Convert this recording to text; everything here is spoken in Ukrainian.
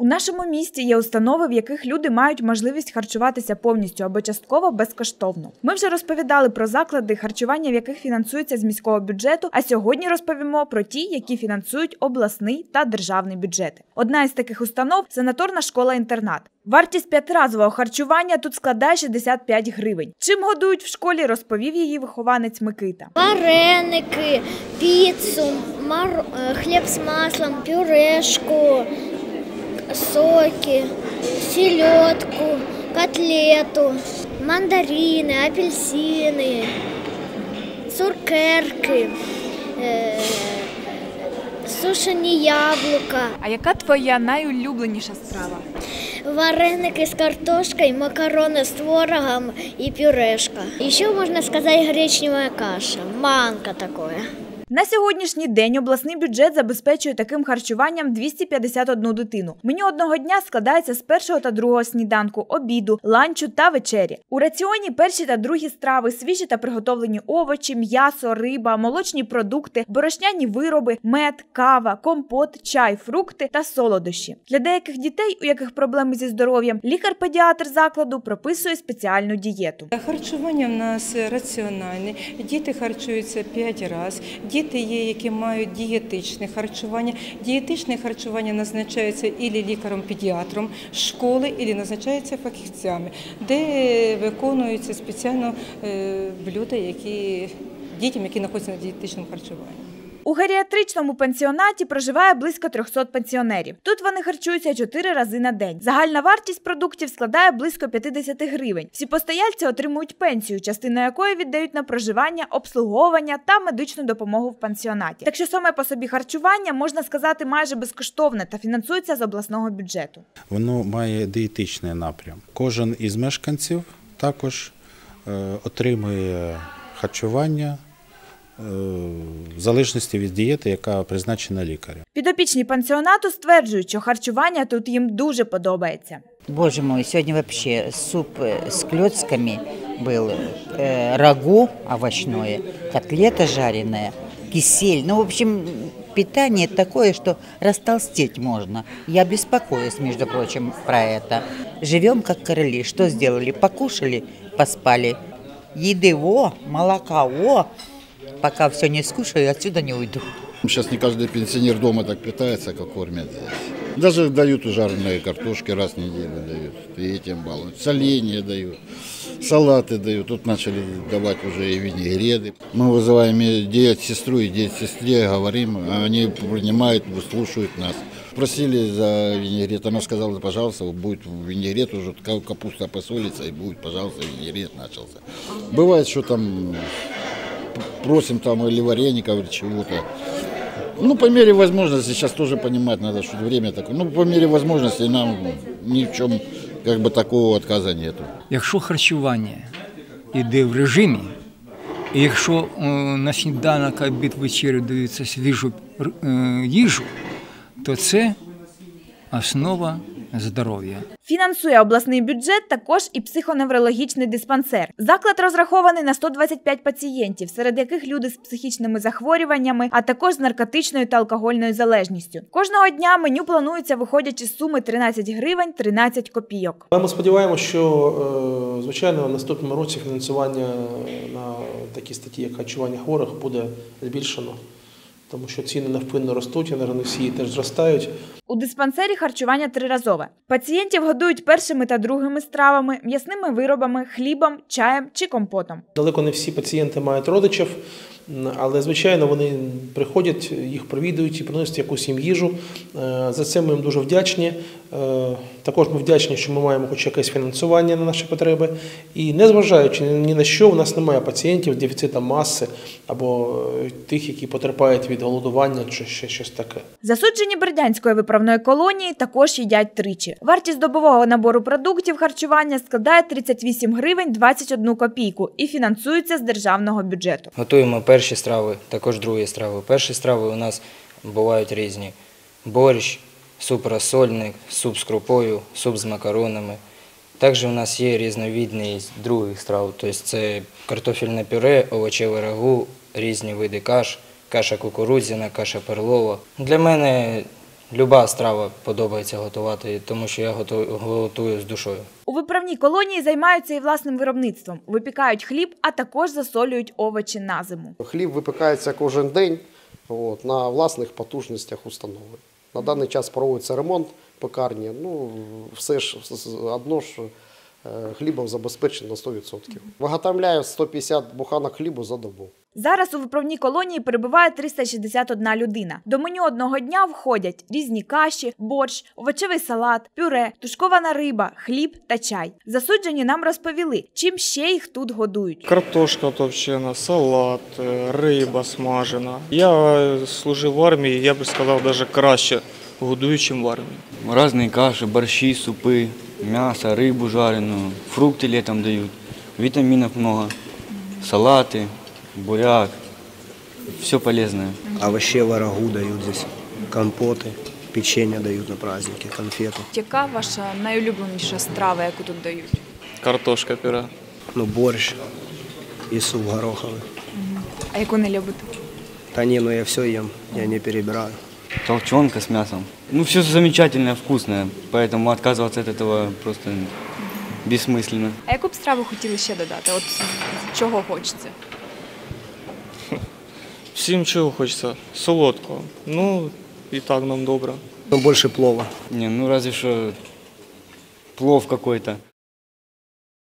У нашому місті є установи, в яких люди мають можливість харчуватися повністю або частково безкоштовно. Ми вже розповідали про заклади, харчування в яких фінансується з міського бюджету. А сьогодні розповімо про ті, які фінансують обласний та державний бюджети. Одна із таких установ санаторна школа-інтернат. Вартість п'ятиразового харчування тут складає 65 гривень. Чим годують в школі, розповів її вихованець Микита. Вареники, піцу, мар... е, хліб з маслом, пюрешку, соки, селедку, котлету, мандарини, апельсини, цукерки, е... сушені яблука, А яка твоя найулюбленіша страва? вареники з картошкой, макароны с творогом и пюрешка. Еще можно сказать гречневая каша, манка такое. На сьогоднішній день обласний бюджет забезпечує таким харчуванням 251 дитину. Меню одного дня складається з першого та другого сніданку, обіду, ланчу та вечері. У раціоні перші та другі страви, свіжі та приготовлені овочі, м'ясо, риба, молочні продукти, борошняні вироби, мед, кава, компот, чай, фрукти та солодощі. Для деяких дітей, у яких проблеми зі здоров'ям, лікар-педіатр закладу прописує спеціальну дієту. Харчування в нас раціональне. Діти харчуються 5 разів. Діти є, які мають дієтичне харчування. Дієтичне харчування назначається ілі лікаром-педіатром школи, ілі назначається фахівцями, де виконуються спеціально е, блюда, які дітям, які знаходяться на дієтичному харчуванні. У геріатричному пансіонаті проживає близько 300 пенсіонерів. Тут вони харчуються 4 рази на день. Загальна вартість продуктів складає близько 50 гривень. Всі постояльці отримують пенсію, частину якої віддають на проживання, обслуговування та медичну допомогу в пансіонаті. Так що саме по собі харчування можна сказати майже безкоштовне та фінансується з обласного бюджету. Воно має дієтичний напрям. Кожен із мешканців також е, отримує харчування в залежності від дієти, яка призначена лікарем. Підопічні пансіонату стверджують, що харчування тут їм дуже подобається. Боже мой, сегодня вообще суп э, с клетками был, э, рагу овощное, котлета жареная, кисель. Ну, в общем, питание такое, что растолстеть можно. Я беспокоюсь, между прочим, про это. Живем как короли. Что сделали? Покушали, поспали. Еды во, молока во. Пока все не скушаю, отсюда не уйду. Сейчас не каждый пенсионер дома так питается, как кормят здесь. Даже дают жареные картошки раз в неделю дают. И этим балуют. Соленья дают, салаты дают. Тут начали давать уже и винегреты. Мы вызываем и диет-сестру, и диет-сестре, говорим, они принимают, выслушивают нас. Просили за винегрет, она сказала, пожалуйста, будет винегрет, уже ка- капуста посолится, и будет, пожалуйста, винегрет начался. Бывает, что там просим там или вареников, или чего-то. Ну, по мере возможности, сейчас тоже понимать надо, что время такое. Ну, по мере возможности нам ни в чем как бы такого отказа нету. Якщо харчування йде в режимі, і якщо е, на сніданок, обід, вечерю дається свіжу е, їжу, то це основа здоров'я. Фінансує обласний бюджет також і психоневрологічний диспансер. Заклад розрахований на 125 пацієнтів, серед яких люди з психічними захворюваннями, а також з наркотичною та алкогольною залежністю. Кожного дня меню планується виходячи з суми 13 гривень 13 копійок. Але ми сподіваємося, що е, звичайно в наступному році фінансування на такі статті, як харчування хворих, буде збільшено, тому що ціни невпинно ростуть, енергоносії теж зростають. У диспансері харчування триразове. Пацієнтів годують першими та другими стравами, м'ясними виробами, хлібом, чаєм чи компотом. Далеко не всі пацієнти мають родичів, але звичайно вони приходять, їх провідують і приносять якусь їм їжу. Е, За це ми їм дуже вдячні. Е, Також ми вдячні, що ми маємо хоч якесь фінансування на наші потреби. І незважаючи ні на що, у нас немає пацієнтів з дефіцитом маси або е, тих, які потерпають від голодування чи ще щось таке. Засуджені Бердянської виправної колонії також їдять тричі. Вартість добового набору продуктів харчування складає 38 гривень 21 копійку і фінансується з державного бюджету. Готуємо перші страви, також другі страви. Перші страви у нас бувають різні: борщ, суп розсольник, суп з крупою, суп з макаронами. Також у нас є різновідність других страв, тобто це картофельне пюре, овочеве рагу, різні види каш, каша кукурудзяна, каша перлова. Для мене Люба страва подобається готувати, тому що я готую, готую з душою. У виправній колонії займаються і власним виробництвом. Випікають хліб, а також засолюють овочі на зиму. Хліб випікається кожен день от, на власних потужностях установи. На даний час проводиться ремонт пекарні. Ну, все ж одно ж е, хлібом забезпечено на 100%. Виготовляю 150 буханок хлібу за добу. Зараз у виправній колонії перебуває 361 людина. До меню одного дня входять різні каші, борщ, овочевий салат, пюре, тушкована риба, хліб та чай. Засуджені нам розповіли, чим ще їх тут годують. Картошка товчена, салат, е, риба смажена. Я е, служив в армії, я би сказав, навіть краще годую, ніж в армії. Разные каши, борщи, супы, мясо, рыбу жареную, фрукты летом дают, витаминов много, салаты, буряк, все полезное. Овощей рагу дают здесь, компоты, печенье дают на праздники, конфеты. Яка ваша найулюбленіша страва, яку тут дають? Картошка пюре. Ну, борщ и суп гороховый. А яку не любите? Да не, ну я все ем, я не перебираю. Толченка с мясом. Ну, все замечательное, вкусное, поэтому отказываться от этого просто бессмысленно. А яку б страву хотіли ще додати? От чого хочеться? Всім чого хочеться? Солодкого. Ну, і так нам добре. Но больше плова. Ні, ну разве що плов какой-то.